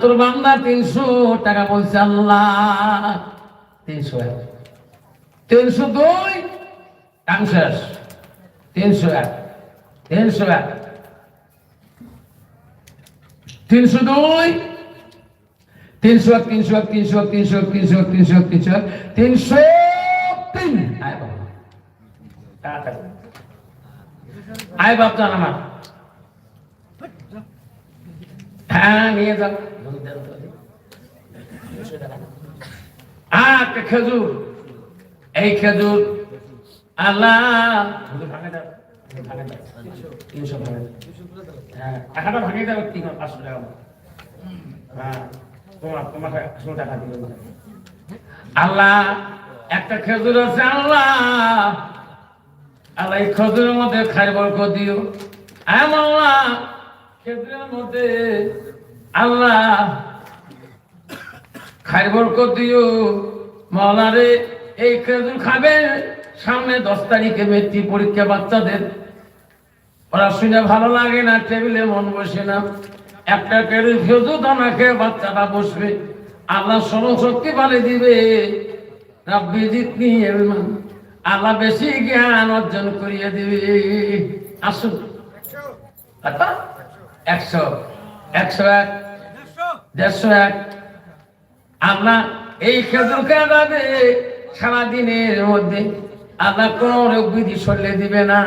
তোর বান্দা তিনশো টাকা বলছে, আল্লাহ। তিনশো এক। তিনশো দুই তিনশো এক। তিনশো এক। তিনশো দুই। তিনশো এক তিনশো এক তিনশো এক তিনশো এক তিনশো এক তিনশো এক তিনশো এক। তিনশো তিন। আয় বাপ জান আমার। হ্যাঁ নিয়ে যাও। একটা খেজুর এই খেজুর। হ্যাঁ, হ্যাঁ, আল্লাহ একটা খেজুর আছে আল্লাহ। আল্লাহ এই খেজুরের মধ্যে খাই বরকত দিও। আল্লাহ খেজুরের মধ্যে আল্লাহ খাই বরকত দিও। মাওলারে এই খেজুর খাবে সামনে দশ তারিখে মেট্রিক পরীক্ষা বাচ্চাদের। ওরা শুনে ভালো লাগে না টেবিলে মন বসে না। একটা কেড়ে খেজুর দানা খেয়ে বাচ্চাটা বসবে। আল্লাহ শক্তি পালে দিবে। রাব্বি জিতনি। আল্লাহ বেশি জ্ঞান অর্জন করিয়ে দিবে। আসুন। একশো। একশো এক। দেড়শো এক আল্লাহ এই খেজুর কাটাবে সারাদিনের মধ্যে। আল্লাহ কোন রোগ বিধি সরলে দিবে না।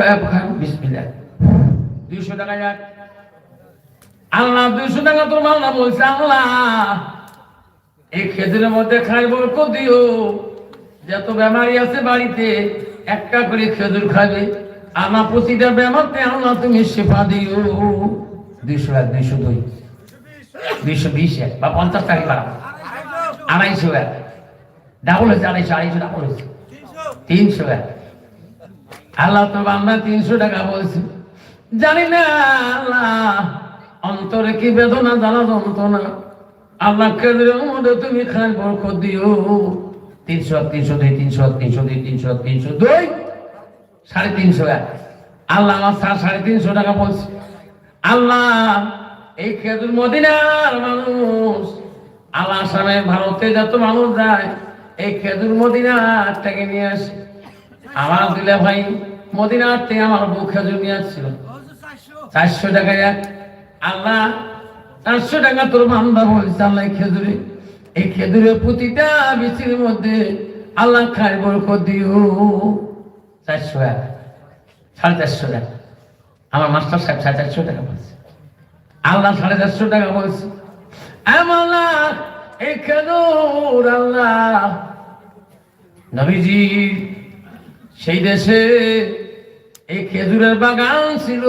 টাকা টাকা এই মধ্যে যত বেমারি আছে বাড়িতে, একটা করে খেজুর খাবে। আমার প্রতিটা বেমারতে আল্লাহ তুমি শেফা দিও। দুইশো এক, দুইশো দুই, দুইশো বিশ এক, বা পঞ্চাশ টাকা আড়াইশো এক ডাবল হয়েছে, আড়াইশো আড়াইশো ডাবল হয়েছে। তিনশো এক। আল্লাহ তো বাংলা তিনশো টাকা বলছে। জানি না আল্লাহ, অন্তরে কি বেদনা, জ্বালা যন্ত্রণা? আল্লাহ কেন্দ্রের মধ্যে তুমি খান বরকত দিও। তিনশো এক, তিনশো দুই, তিনশো এক, তিনশো দুই, তিনশো এক, তিনশো দুই, সাড়ে তিনশো এক। আল্লাহ আমার সাড়ে তিনশো টাকা বলছে। আল্লাহ, এই খেজুর মদিনার মানুষ আল্লাহ আসামে ভারতে যত মানুষ যায়, এই খেজুর মদিনার থেকে নিয়ে আসে। আমার দিলে ভাই মদিনার থেকে আমার বউ খেজুর নিয়ে আসছিল। চারশো টাকা এক। আল্লাহ, চারশো টাকা তোর বান্দা বলছে আল্লাহ খেজুরে। এই খেজুরের প্রতিটা বিচির মধ্যে আল্লাহ খাই বরকত দিও। চারশো এক। সাড়ে চারশো টাকা। আমার মাস্টার সাহেব সাড়ে চারশো টাকা বলছে। আল্লাহ সাড়ে চারশো টাকা বলছে। খেজুর আল্লাহ? নবীজি, সেই দেশে এই খেজুরের বাগান ছিল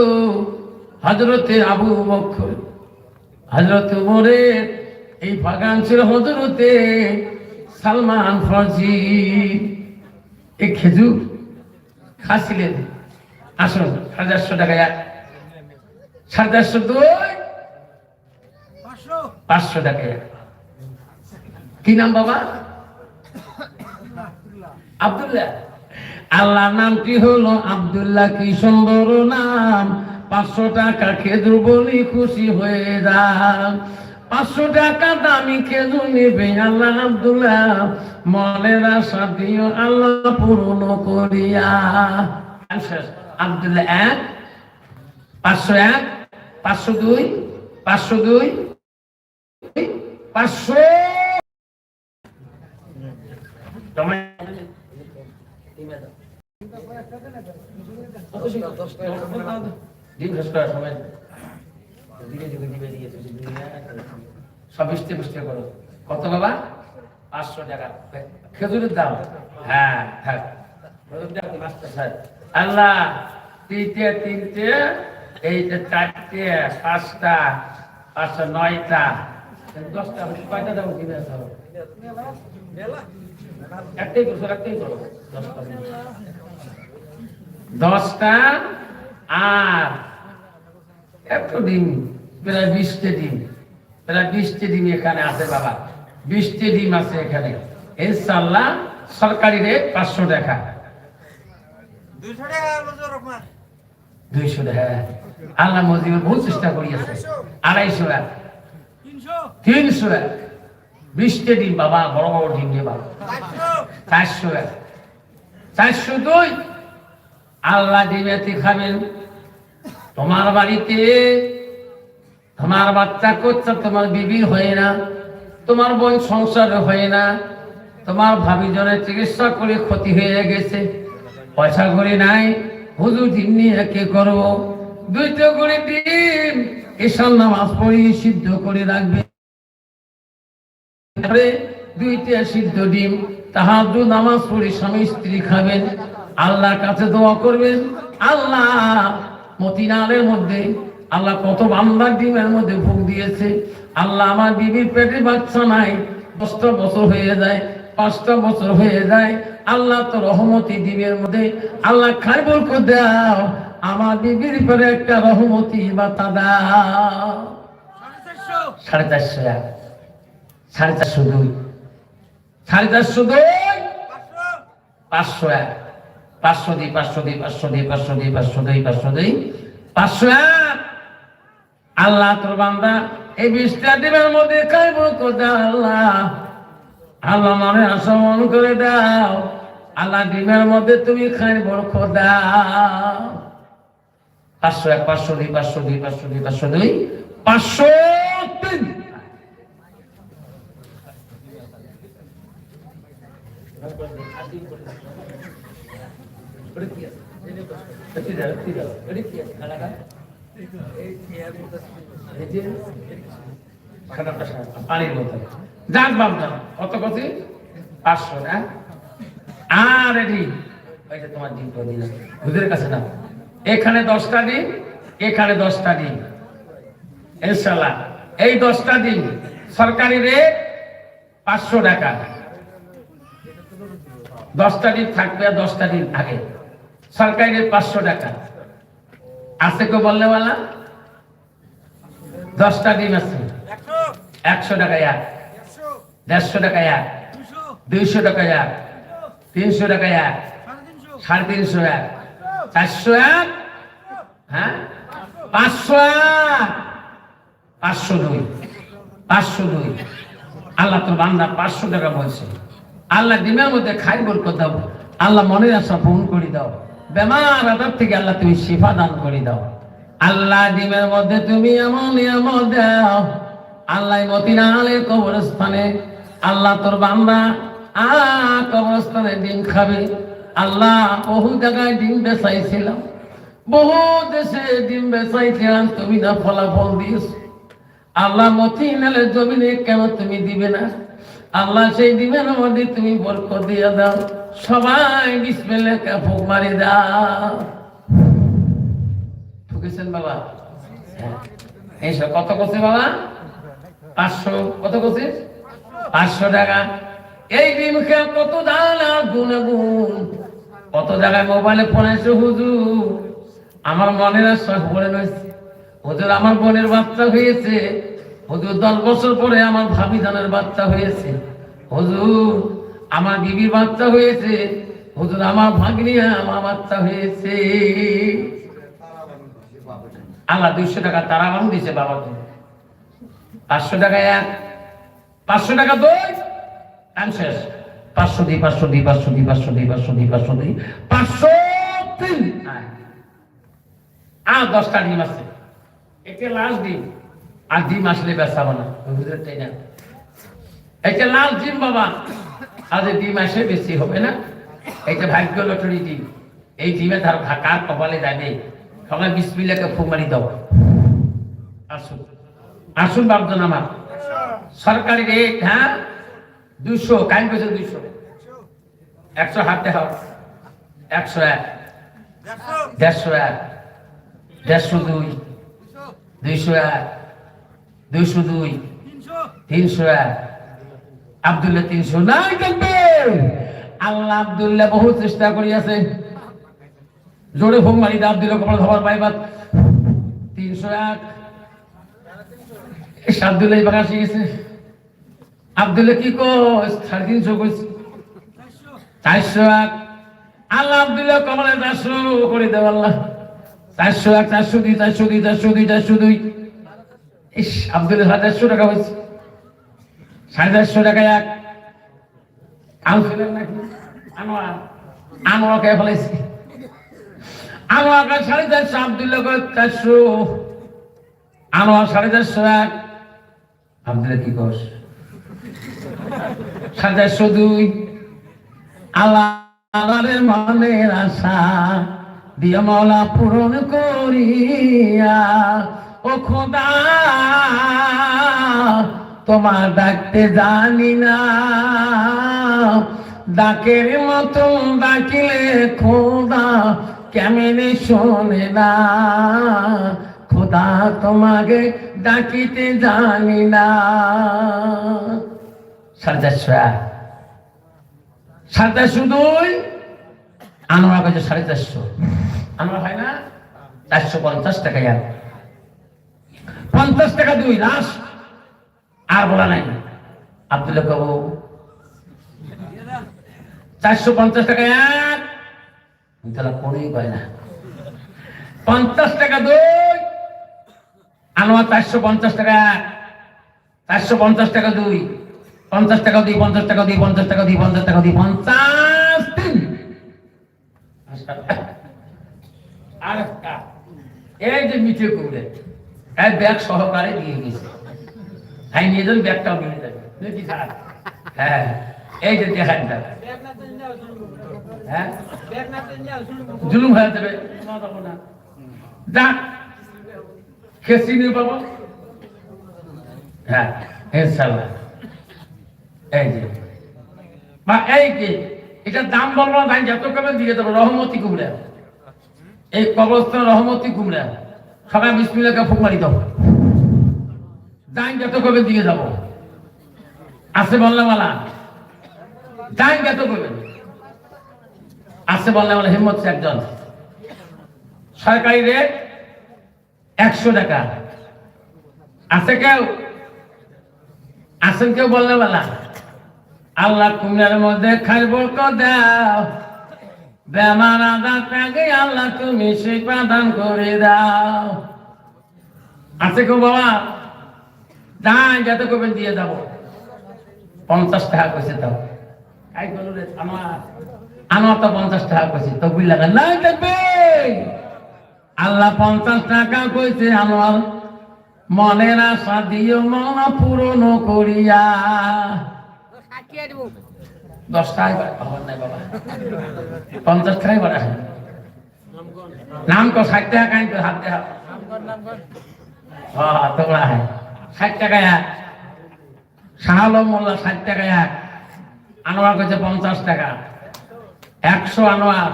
হজরতে আবু বকর হজরত উমরের এই বাগান ছিল হজরতে সালমান ফরজি। এই খেজুর খাচ্ছিলেন আসুন। চারশো টাকা চারশো দুই। পাঁচশো। টাকা কি নাম বাবা? আব্দুল্লাহ। আল্লাহর নামটি হলো? আব্দুল্লাহ কি সুন্দর নাম? পাঁচশো টাকা খেজুর বলি খুশি হয়ে যান। পাঁচশো টাকা দামি খেজুর নেবে আল্লাহ আবদুল্লাহ। মনের আশা দিও আল্লাহ পূর্ণ করিয়া। আব্দুল্লাহ এক, পাঁচশো এক, পাঁচশো দুই পাঁচশো দুই, পাঁচশো। সব বৃষ্টি বৃষ্টি করো। কত বাবা? পাঁচশো টাকা। খেজুরের দাম। হ্যাঁ হ্যাঁ। আল্লাহ, তিনটে তিনটে, এইটা চারটে, পাঁচটা পাঁচটা, নয়টা। দশটা কয়টা দেবো কিনে আসো? একটাই করছ দশটা। দশটা আর একটু ডিম, প্রায় বিশটি ডিম। প্রায় বিশটি ডিম এখানে আছে, বাবা। বিশটি ডিম আছে এখানে। ইনশাল্লাহ সরকারি রেট পাঁচশো টাকা। দুইশো টাকা আল্লাহ মজিবুর বহু চেষ্টা করিয়াছে আড়াইশো এক। তিনশো। এক। বিশটা ডিম বাবা বড় বড় ডিম দিয়ে বাবা। চারশো। এক। চারশো দুই। আল্লাহ ডিমেতে খাবেন। তোমার বাড়িতে তোমার বাচ্চা করছে তোমার বিবি হয় না। তোমার বোন সংসার হয় না। তোমার ভাবি জনের চিকিৎসা করে ক্ষতি হয়ে গেছে। পয়সা করে নাই, হুজুর ডিম নিয়ে কে করব। দুইটা করে ডিম ঈশান নামাজ পড়ি, সিদ্ধ করে রাখবে। দুইটা সিদ্ধ ডিম তাহাজু নামাজ পড়ে, স্বামী স্ত্রী খাবেন। আল্লাহর কাছে দোয়া করবেন। আল্লাহ মতিনালের মধ্যে, আল্লাহ কত বান্দার ডিমের মধ্যে ভোগ দিয়েছে। আল্লাহ আমার বিবির পেটে বাচ্চা নাই, দশটা বছর হয়ে যায়। পাঁচটা বছর হয়ে যায়, আল্লাহ তো রহমতি দিবের মধ্যে, আল্লাহ খাই বল দাও, আমার বিবির পরে একটা রহমতি বাতা দাও। সাড়ে চারশো এক, সাড়ে চারশো দুই, সাড়ে চারশো দুই, পাঁচশো এক, পাঁচশো দুই পাঁচশো দুই পাঁচশো দুই পাঁচশো দুই পাঁচশো দুই পাঁচশো দুই, পাঁচশো এক। আল্লাহ তোর বান্দা, এই বিশটা দিবের মধ্যে খাইব কোথা আল্লাহ। আল্লাহ মানে আশা মন করে দাও। আল্লাহ ডিমের মধ্যে তুমি খাই খাইব খোদা পাঁচশো এক পাঁচশো দুই পাঁচশো দুই পাঁচশো দুই পাঁচশো দুই পাঁচশো তিন। পানির বোতল যাক বাবনা কত কতি পাঁচশো না? আর এটি ওই যে তোমার দিন করে দিলাম। হুজুরের কাছে না এখানে দশটা দিন এখানে দশটা ডিম ইনশাল্লাহ এই দশটা ডিম সরকারি রেট পাঁচশো টাকা। দশটা ডিম থাকবে আর দশটা দিন আগে। সরকারি রেট পাঁচশো টাকা। আছে কেউ বললে বলা? দশটা ডিম আছে। একশো টাকা এক। দেড়শো টাকা এক, দুইশো টাকা এক, তিনশো টাকা এক, সাড়ে তিনশো এক, চারশো এক হ্যাঁ? পাঁচশো এক, পাঁচশো দুই পাঁচশো দুই। আল্লাহ তোর বান্দা পাঁচশো টাকা বলছে। আল্লাহ ডিমের মধ্যে খাই বরকত দাও। আল্লাহ মনের আশা পূরণ করে দাও। বেমার আদার থেকে আল্লাহ তুমি শিফা দান করে দাও। আল্লাহ ডিমের মধ্যে তুমি এমন এমন দাও। আল্লাহ মতিনালে কবরস্থানে আল্লাহ তোর বান্দা আ কবরস্থানে ডিম খাবে। আল্লাহ বহু জায়গায় ডিম বেচাইছিলাম। বহু দেশে ডিম বেচাইছিলাম, তুমি না ফলাফল দিয়েছ। আল্লাহ মতিনালের জমিনে কেন তুমি দিবে না? আল্লাহ সেই দিবেন মধ্যে তুমি বরকত দিয়ে দাও। সবাই বিসমিল্লাহ ফুক মারি দাও। ঠুকেছেন বাবা। এইসব কত করছে বাবা? পাঁচশো। কত করছে পাঁচশো টাকা। এই ডিম খেয়ে কত দান আর গুনে গুণ কত জায়গায় মোবাইলে ফোন এসে হুজুর, আমার মনের শখ পড়ে রয়েছে। হুজুর, আমার বোনের বাচ্চা হয়েছে। হুজুর, দশ বছর পরে আমার ভাবি জানের বাচ্চা হয়েছে। হুজুর, আমার বিবির বাচ্চা হয়েছে। হুজুর, আমার ভাগ্নিয়া আমার বাচ্চা হয়েছে। আল্লাহ দুইশো টাকা তারা বান দিছে বাবাকে। পাঁচশো টাকা এক। পাঁচশো টাকা দই টান শেষ। পাঁচশো দিই পাঁচশো দিই পাঁচশো দিই পাঁচশো দিই পাঁচশো দিই পাঁচশো দিই। পাঁচশো তিন। আর দশটা ডিম আছে। একে লাল ডিম, আর ডিম আসলে বেসাবো না বুঝতে চাই না। এটা লাল ডিম বাবা। আজ ডিম আসে বেশি হবে না। এটা ভাগ্য লটারি ডিম। এই ডিমে তার কার কপালে যাবে। সবাই বিসমিল্লাকে ফুক মারি দাও। আসুন। আসুন বাবজন আমার। সরকারি রেট হ্যাঁ দুশো, কাইন পেয়েছে দুশো একশো হাত দেখাও। একশো এক। দেড়শো এক। দেড়শো দুই। দুইশো এক। দুইশো দুই। তিনশো এক। আবদুল্লাহ তিনশো। নাই দেখবে আল্লাহ আবদুল্লাহ বহু চেষ্টা করিয়াছে জোরে ফোন মারি দা, আবদুল্লাহ কপাল ধবার পাইবার তিনশো এক। আবদুল্লাহ বাগান শিখেছে। আবদুল্লাহ কি কস তিনশো কইছে। চারশো এক। আল্লাহ আবদুল্লাহ কমলে চারশো করে দেব আল্লাহ। চারশো এক, চারশো দুই চারশো দুই চারশো দুই চারশো দুই। ইস আব্দুল সাড়ে চারশো টাকা হয়েছে সাড়ে চারশো টাকা এক। আলফিলের নাকি? আনোয়ার। আনোয়ার কে ফেলেছি? আনোয়ার সাড়ে চারশো, আব্দুল্লাহ চারশো। আনোয়ার সাড়ে চারশো এক। আব্দুল্লাহ কি কস সাড়ে চারশো দুই আল্লাহ মনের আশা দিয়া মাওলা পূরণ করিয়া, ও খোদা, তোমার ডাকতে জানি না। ডাকের মতো ডাকিলে খোদা কেমনে শোনে না? খোদা তোমাকে ডাকিতে জানি না। সাড়ে চারশো দুই আনোয়ার কাছে সাড়ে চারশো। আনোয়ার হয় না? চারশো পঞ্চাশ টাকা আর পঞ্চাশ টাকা দুই, লাশ। আর বলা নাই। আব্দুল্লাহ বাবু। চারশো পঞ্চাশ টাকা এক তাহলে কোনই পায় না। পঞ্চাশ টাকা দুই। আনোয়ার চারশো পঞ্চাশ টাকা। চারশো পঞ্চাশ টাকা দুই পঞ্চাশ টাকা দুই পঞ্চাশ টাকা দুই পঞ্চাশ টাকা দুই পঞ্চাশ টাকা দুই পঞ্চাশ তিন। আর একটা। এই যে মিঠে কুমড়ে এক ব্যাগ সহকারে দিয়ে গেছে। হ্যাঁ নিয়ে যান ব্যাগটাও নিয়ে যাবে হ্যাঁ এই যে দেখান হ্যাঁ? জুলুম হয়ে যাবে। যাক খেসি নিয়ে পাবো? হ্যাঁ ইনশাল্লাহ এই যে। বা এই যে এটার দাম বলব না দাম যত কমে দিয়ে দেবো? রহমতি কুমড়া। এই কবরস্থান রহমতি কুমড়া। সবাই বিসমিল্লাকে ফুক মারি দাও। দাম যত কমে দিয়ে যাব আছে বললে মালা? দাম যত কমে আছে বললে মালা, হিম্মত একজন। সরকারি রেট একশো টাকা। আছে কেউ? আছেন কেউ বললে বলা? আল্লাহ কুমড়ার মধ্যে খাইব দাও। বেমার আদার আগে আল্লাহ তুমি সেই প্রদান করে দাও। আছে কেউ বাবা? দান যত করবেন দিয়ে যাব পঞ্চাশ টাকা কইছে দাও আই বলো রে আমার আমার তো পঞ্চাশ টাকা কইছে তো বুঝলা না দেখবে আল্লাহ পঞ্চাশ টাকা কইছে আমার মনের আশা দিও মনা পূরণ করিয়া। দশ বাড়া বাবা। পঞ্চাশ টাকায় বাড়া নাম কো ষাট টাকা কাই হাত হ্যাঁ তোমরা হ্যাঁ। ষাট টাকা এক। শাহালম মোল্লা ষাট টাকা এক। আনোয়ার কইছে পঞ্চাশ টাকা। একশো আনোয়ার।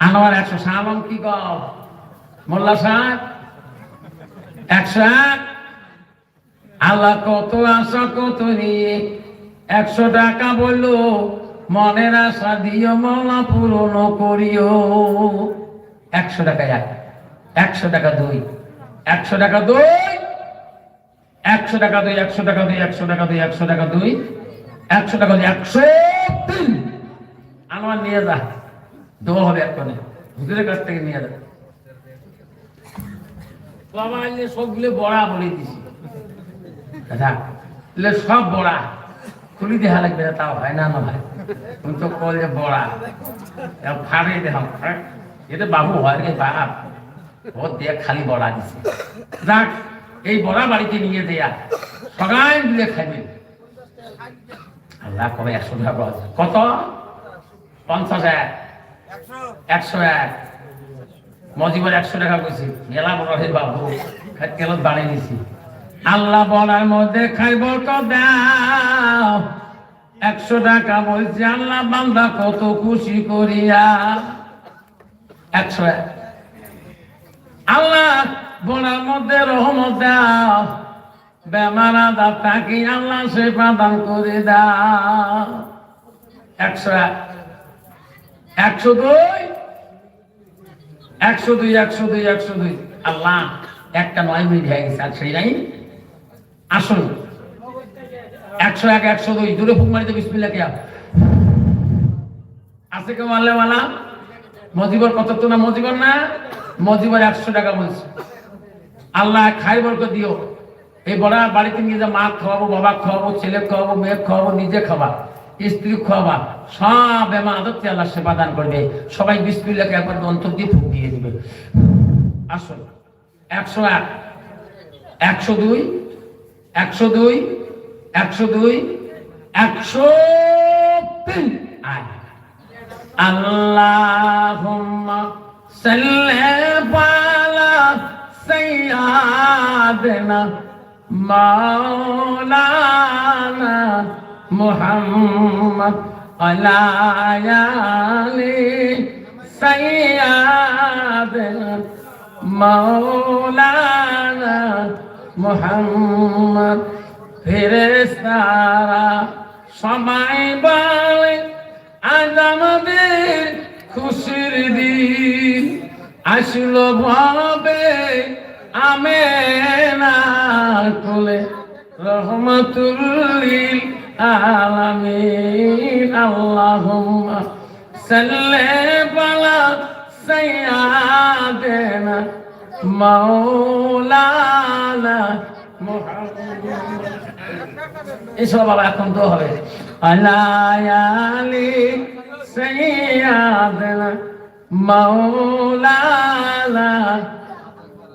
আনোয়ার একশো। শাহালম কি কর? মোল্লা একশো এক আল্লাহ কত আশা, কত নিয়ে একশো টাকা বলল, মনের আশা দিও মলা পূরণ করিও। একশো টাকা এক, একশো টাকা দুই, একশো টাকা দুই, একশো টাকা দুই, একশো টাকা দুই, একশো টাকা দুই, একশো টাকা দুই, একশো টাকা দুই, একশো তিন। আমার নিয়ে যা, দোয়া হবে এক কোণে, হুজুরের কাছ থেকে নিয়ে যা। বাবা এলে সবগুলো বড়া বলে দিছি। দাদা সব বড়া। খুলি দেখা লাগবে না, তাও হয় না না ভাই তুমি তো কল যে বড়া। ফাড়ে দেখাম এটা বাবু হয় রে, বাপ। ও দিয়ে খালি বড়া দিছে। যাক, এই বড়া বাড়িতে নিয়ে দেয়া। সবাই মিলে খাইবে। আল্লাহ কবে একশো টাকা কত? পঞ্চাশ এক। একশো এক। মজিবর একশো টাকা কইছি। বড় হে বাবু কেন বাড়ি নিছি আল্লাহ বলার মধ্যে খাইব তো দাও। একশো টাকা বলছি, আল্লাহ বান্দা কত খুশি করিয়া। একশো এক। আল্লাহ বলার মধ্যে রহমত দাও। বেমার আদার তাকে আল্লাহ সে প্রদান করে দাও। একশো এক। একশো দুই। একশো দুই একশো দুই একশো দুই। আল্লাহ, একটা নয় মিনিট হয়ে গেছে, আর সেই নাই। আসুন। একশো এক, একশো দুই। দূরে ফুক মারিতে বিসমিল্লা কে আছে কেউ মারলে মালা মজিবর কত তো না মজিবর না? মজিবার একশো টাকা বলছে। আল্লাহ, খাই বরকে দিও। এই বড় বাড়িতে নিয়ে যা, মা খাওয়াবো, বাবা খাওয়াবো, ছেলে খাওয়াবো, মেয়ে খাওয়াবো, নিজে খাবা। স্ত্রী খাওয়াবা সব এমা আল্লাহ সেবা দান করবে। সবাই বিসমিল্লাকে একবার অন্তর দিয়ে ফুক দিয়ে দিবে। আসল একশো এক, একশো দুই একশো দুই একশো দুই, একশো তিন। আয়। আল্লাহুম্মা সাল্লি আলা সাইয়্যিদিনা মাওলানা মোহাম্মদ আলায়ালি সৈয়াদ মৌলানা মোহাম্মদ ফেরেস্তারা সময় বলে আজ আমাদের খুশির দিন আসলো ভাবে আমেনা কুলে রহমতুল্লিল আলামিন আল্লাহুম্মা সাল্লি আলা সাইয়্যিদিনা মাওলানা মুহাম্মদ এসব বাবা এখন তো হবে আলায়ালি সাইয়াদনা মাওলানা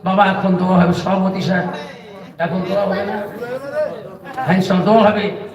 বাবা এখন তো হবে সভাপতি সাহেব এখন তো হবে না হ্যাঁ সব দোয়া হবে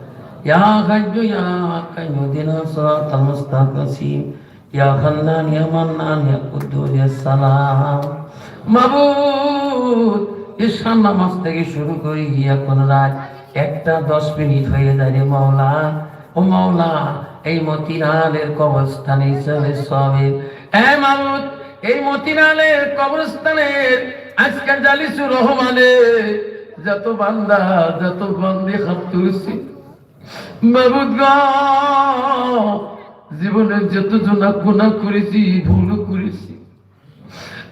يا حي يا قيوم اهدنا الصراط المستقيم يا حنان يا منان يا قدوس يا سلام মাবুদ ঈশান নামাজ থেকে শুরু করি এখন রাত একটা দশ মিনিট হয়ে যায় রে মাওলা ও মাওলা এই মতিনালের কবরস্থানে হিসাবে সবে এ মাবুদ এই মতিনালের কবরস্থানের আজকে জালিসুর রহমানে যত বান্দা যত বন্দে হাত তুলছি মাবুদ গো জীবনে যত জনা গুণা করেছি, ভুল করেছি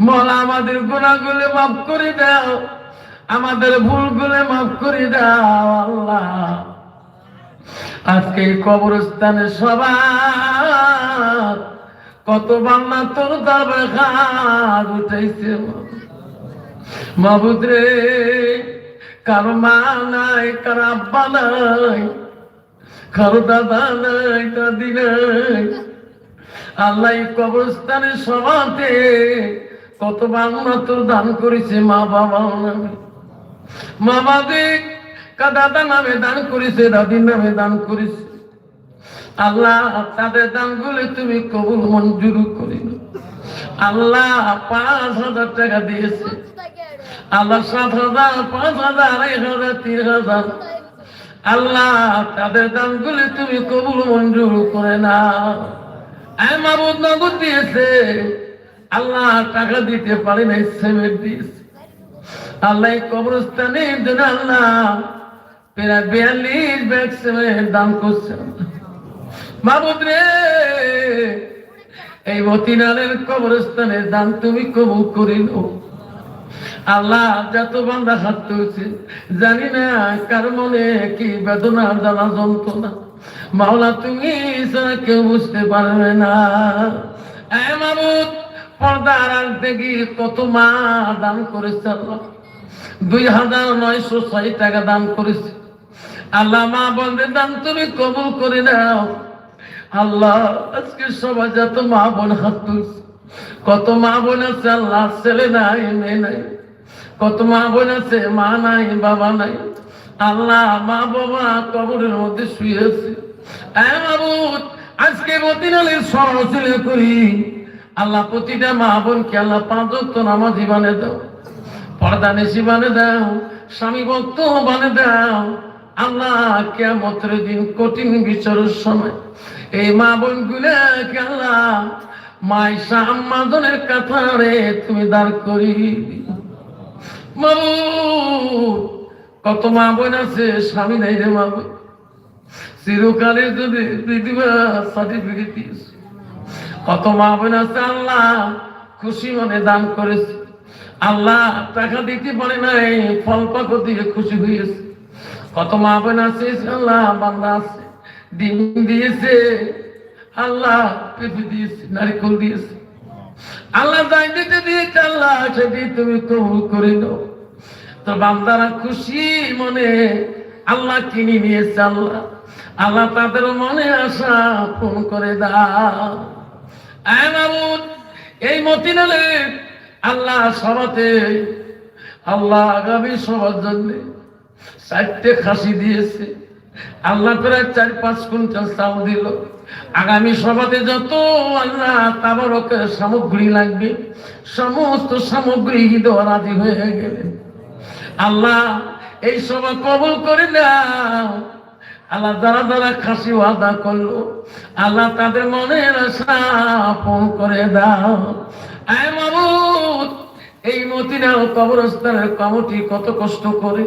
মলা আমাদের গুণাগুলো মাফ করে দাও, আমাদের ভুলগুলো মাফ করে দাও, আল্লাহ। আজকে কবরস্থানে সবার কত বান্না তোর দাবে খাট উঠাইছে। মাবুদ রে, কারও মা নাই, কারও আব্বা নাই কারও দাদা নাই দাদি নাই আল্লাহ কবরস্থানে সবাতে কত বাংলা তোর দান করেছে মা বাবা মা বাদে দাদা নামে দান করেছে, দাদির নামে দান করেছে। আল্লাহ, তাদের দানগুলো তুমি কবুল মঞ্জুর করি আল্লাহ পাঁচ হাজার টাকা দিয়েছে। আল্লাহ সাত হাজার, পাঁচ হাজার এক হাজার, তিন হাজার। আল্লাহ, তাদের দানগুলি তুমি কবুল মঞ্জুর করে না মাবুদ নগদ দিয়েছে। আল্লাহ টাকা দিতে পারে না সেমেন্ট দিয়েছে। আল্লাহ এই কবরস্থানের জন্য আল্লাহ প্রায় বিয়াল্লিশ ব্যাগ সেমেন্ট দান করছে। মাবুদ রে, এই মতিনালের কবরস্থানের দান তুমি কবুল করিল আল্লাহ যত বান্দা হাত তুলছে, জানি না কার মনে কি বেদনা, জ্বালা, যন্ত্রণা। মাওলা, তুমি ছাড়া কেউ বুঝতে পারবে না। এ মাবুদ, পর্দার আল দেখি কত মা দান করেছে আল্লাহ। দুই হাজার নয়শো ছয় টাকা দান করেছে। আল্লাহ, মা বলবে দান তুমি কবুল করে নাও। আল্লাহ, আজকে সবাই যত মা বোন হাত তুলছে, কত মা বোন আছে, আল্লাহ, ছেলে নাই, মেয়ে নাই। কত মা বোন আছে, মা নাই, বাবা নাই। আল্লাহ মা বাবা কবরের মধ্যে শুয়ে আছে আজকে মদিনালের সরসিলে করি। আল্লাহ প্রতিটা মা বোনকে আল্লাহ পাঁচ নামাজি বানে দাও, পর্দা নেশি বানে দাও, স্বামী ভক্ত বানে দাও। আল্লাহ কেমতের দিন কঠিন বিচারের সময়। এই মা বোন গুলাকে আল্লাহ মাইশা আম্মাদনের কাতারে তুমি দাঁড় করি কত মা বোন আছে, স্বামী নাই রে মা বোন। চিরকালের যদি সার্টিফিকেট দিয়েছে। কত মা বোন আছে, আল্লাহ খুশি মনে দান করেছে। আল্লাহ টাকা দিতে পারে নাই, ফল পাকো দিয়ে খুশি হয়েছে। কত মা বোন আছে, আল্লাহ বান্দা আছে, ডিম দিয়েছে, আল্লাহ পেঁপে দিয়েছে, নারিকল দিয়েছে। আল্লাহ যাই দিতে দিয়েছে আল্লাহ সেটি তুমি কবুল করে নাও। তো বান্দারা খুশি মনে, আল্লাহ কিনে নিয়েছে আল্লাহ। আল্লাহ তাদের মনে আশা ফোন করে দাও। এই মতিনালে আল্লাহ সবাতে আল্লাহ আগামী সবার জন্য চারটে খাসি দিয়েছে। আল্লাহ প্রায় চার পাঁচ কুইন্টাল চাল দিল। আগামী সভাতে যত আল্লাহ তাবারকের সামগ্রী লাগবে, সমস্ত সামগ্রী দেওয়া রাজি হয়ে গেলেন। আল্লাহ, এই সভা কবল করে দাও আল্লাহ যারা যারা খাসি ওয়াদা করল, আল্লাহ তাদের মনের আশা করে দাও। আয় মাবুদ, এই মতিনাও কবরস্থানের কমিটি কত কষ্ট করে।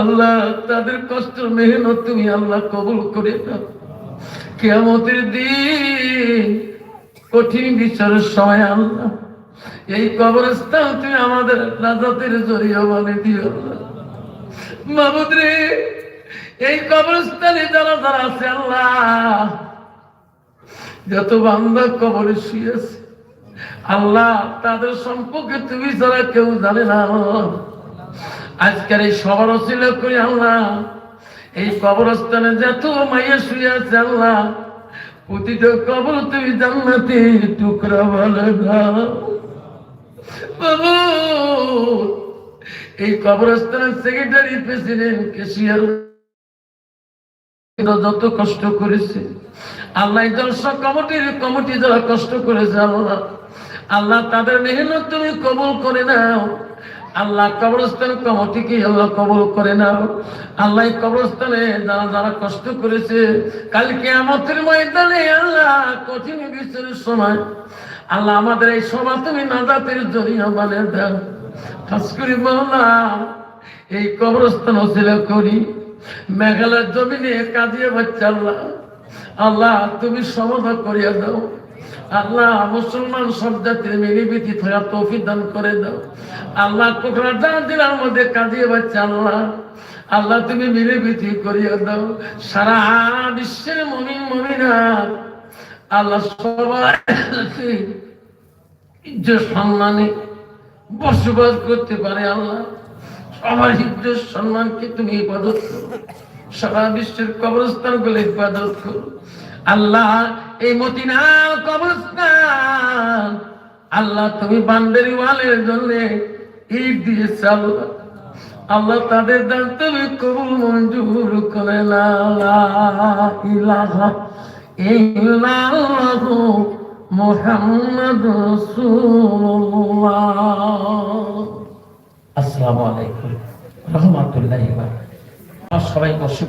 আল্লাহ, তাদের কষ্ট মেহনত তুমি আল্লাহ কবুল করে দাও কেমতের দিন কঠিন বিচারের সময় আল্লাহ এই কবরস্থান তুমি আমাদের রাজাতের জড়িয়ে বলে দিও আল্লাহ এই কবরস্থানে যারা যারা আছে, আল্লাহ, যত বান্দা কবরে শুয়েছে, আল্লাহ, তাদের সম্পর্কে তুমি ছাড়া কেউ জানে না। আজকের এই সবার ছিল করি, আল্লাহ, এই কবরস্থানে যত মাইয়া শুয়ে আছে, আল্লাহ, প্রতিটা কবর তুমি জান্নাতে টুকরা বলে বাবু এই কবরস্থানের সেক্রেটারি প্রেসিডেন্ট কেশিয়ার যত কষ্ট করেছে। আল্লাহ জলসা কমিটির কমিটি যারা কষ্ট করেছে, আল্লাহ আল্লাহ তাদের মেহনত তুমি কবুল করে নাও। আল্লাহ কবরস্থান কমিটিকে আল্লাহ কবুল করে নাও। আল্লাহ কবরস্থানে যারা যারা কষ্ট করেছে, কালকে আমাদের ময়দানে আল্লাহ কঠিন বিচারের সময় আল্লাহ আমাদের এই সভা তুমি নাজাতের জড়িয়ে বানিয়ে দাও। খাস করি বলা এই কবরস্থান ছিল করি। মেঘালয়ের জমিনে কাঁদিয়ে বাচ্চা আল্লাহ। আল্লাহ, তুমি সমাধান করিয়া দাও। আল্লাহ, মুসলমান সব জাতির মিলিবিতি থাকা তৌফিক দান করে দাও। আল্লাহ কোকড়া জেলার মধ্যে কাঁদিয়ে বাচ্চা আল্লাহ। আল্লাহ, তুমি মিলিবিতি করিয়া দাও। সারা বিশ্বের মমিন মমিনা আল্লাহ সবাই ইজ্জত সম্মানে বসবাস করতে পারে আল্লাহ, সবার ইজ্জত সম্মানকে তুমি ইবাদত করো। সারা বিশ্বের কবরস্থানগুলো ইবাদত করো। আল্লাহ, এই মতিনা কবরস্থান, আল্লাহ তুমি বান্দারি ওয়ালের জন্য ঈদ দিয়েছ আল্লাহ। আল্লাহ তাদের দান তুমি কবুল মঞ্জুর করে না ইল্লাল্লাহু মুহাম্মাদুর রাসূলুল্লাহ। আসসালামু আলাইকুম। রহমাতুল্লাহি ওয়া বারাকাতুহু। সবাই বসে